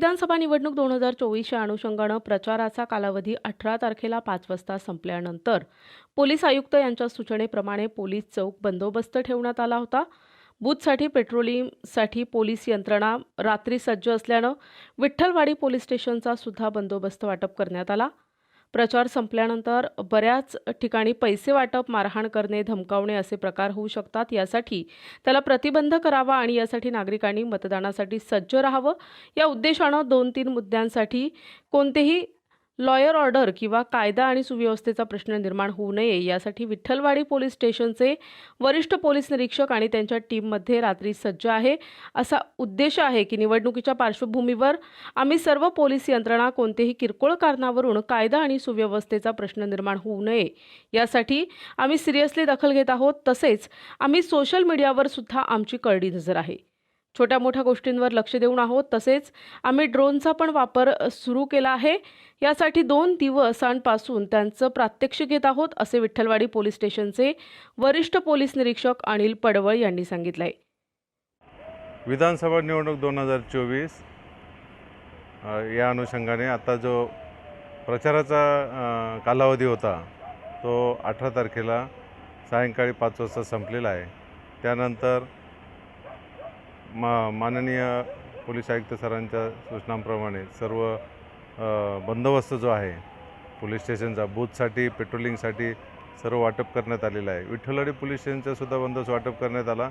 विधानसभा निवडणूक दोन हजार चोवीसच्या अनुषंगानं प्रचाराचा कालावधी अठरा तारखेला पाच वाजता संपल्यानंतर पोलीस आयुक्त यांच्या सूचनेप्रमाणे पोलीस चौक बंदोबस्त ठेवण्यात आला होता. बूथसाठी पेट्रोलिंगसाठी पोलीस यंत्रणा रात्री सज्ज असल्यानं विठ्ठलवाडी पोलीस स्टेशनचा सुद्धा बंदोबस्त वाटप करण्यात आला. प्रचार संपल्यानंतर बऱ्याच ठिकाणी पैसे वाटप मारहाण करणे धमकावणे असे प्रकार होऊ शकतात. यासाठी त्याला प्रतिबंध करावा आणि यासाठी नागरिकांनी मतदानासाठी सज्ज राहावं. या उद्देशानं दोन तीन मुद्द्यांसाठी कोणतेही लॉयर ऑर्डर किंवा कायदा आणि सुव्यवस्थेचा प्रश्न निर्माण होऊ नये यासाठी विठ्ठलवाडी पोलीस स्टेशनचे वरिष्ठ पोलीस निरीक्षक आणि त्यांच्या टीममध्ये रात्री सज्ज आहे. असा उद्देश आहे की निवडणुकीच्या पार्श्वभूमीवर आम्ही सर्व पोलीस यंत्रणा कोणतेही किरकोळ कारणावरून कायदा आणि सुव्यवस्थेचा प्रश्न निर्माण होऊ नये यासाठी आम्ही सिरियसली दखल घेत आहोत. तसेच आम्ही सोशल मीडियावर सुद्धा आमची करडी नजर आहे. छोट्या मोठ्या गोष्टींवर लक्ष देऊन आहोत. तसेच आम्ही ड्रोनचा पण वापर सुरू केला आहे. यासाठी दोन दिवसांपासून त्यांचं प्रात्यक्षिक घेत आहोत असे विठ्ठलवाडी पोलीस स्टेशनचे वरिष्ठ पोलीस निरीक्षक अनिल पडवळ यांनी सांगितलं आहे विधानसभा निवडणूक दोन हजार चोवीस या अनुषंगाने आता जो प्रचाराचा कालावधी होता तो अठरा तारखेला सायंकाळी पाच वाजता संपलेला आहे. त्यानंतर मा माननीय पोलीस आयुक्त सरांच्या सूचनांप्रमाणे सर्व बंदोबस्त जो आहे पोलीस स्टेशनचा बूथसाठी पेट्रोलिंगसाठी सर्व वाटप करण्यात आलेलं आहे. विठ्ठलवाडी पोलीस स्टेशनचा सुद्धा बंदोबस्त वाटप करण्यात आला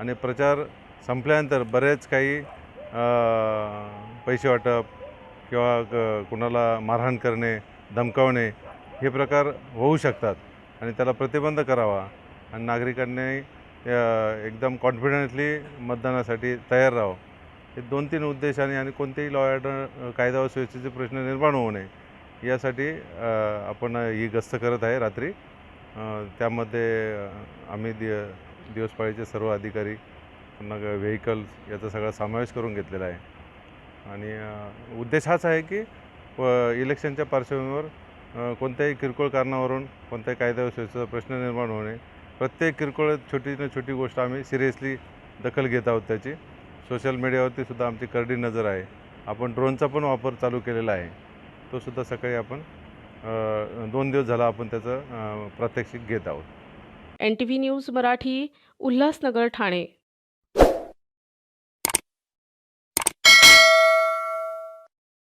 आणि प्रचार संपल्यानंतर बरेच काही पैसे वाटप किंवा क- कुणाला मारहाण करणे धमकावणे हे प्रकार होऊ शकतात आणि त्याला प्रतिबंध करावा आणि नागरिकांनी एकदम कॉन्फिडेंटली मतदानासाठी तयार राहावं हे दोन तीन उद्देशाने आणि कोणतेही लॉ ऑर्डर कायदा व सुव्यवस्थेचे प्रश्न निर्माण होऊ नये यासाठी आपण ही गस्त करत आहे रात्री. त्यामध्ये आम्ही दि दिवसपाळीचे सर्व अधिकारी पुन्हा व्हेकल्स याचा सगळा समावेश करून घेतलेला आहे. आणि उद्देश हाच आहे की प इलेक्शनच्या पार्श्वभूमीवर कोणत्याही किरकोळ कारणावरून कोणत्याही कायदा व सुव्यवस्थेचा प्रश्न निर्माण होऊ नये. प्रत्येक किरकोळ छोटी न छोटी गोष्ट आम्ही सिरियसली दखल घेत आहोत त्याची. सोशल मीडियावरती सुद्धा आमची करडी नजर आहे. आपण ड्रोनचा पण वापर चालू केलेला आहे. तो सुद्धा सकाळी आपण दोन दिवस झाला आपण त्याचं प्रात्यक्षिक घेत आहोत. N T V news Marathi Ulhasnagar Thane.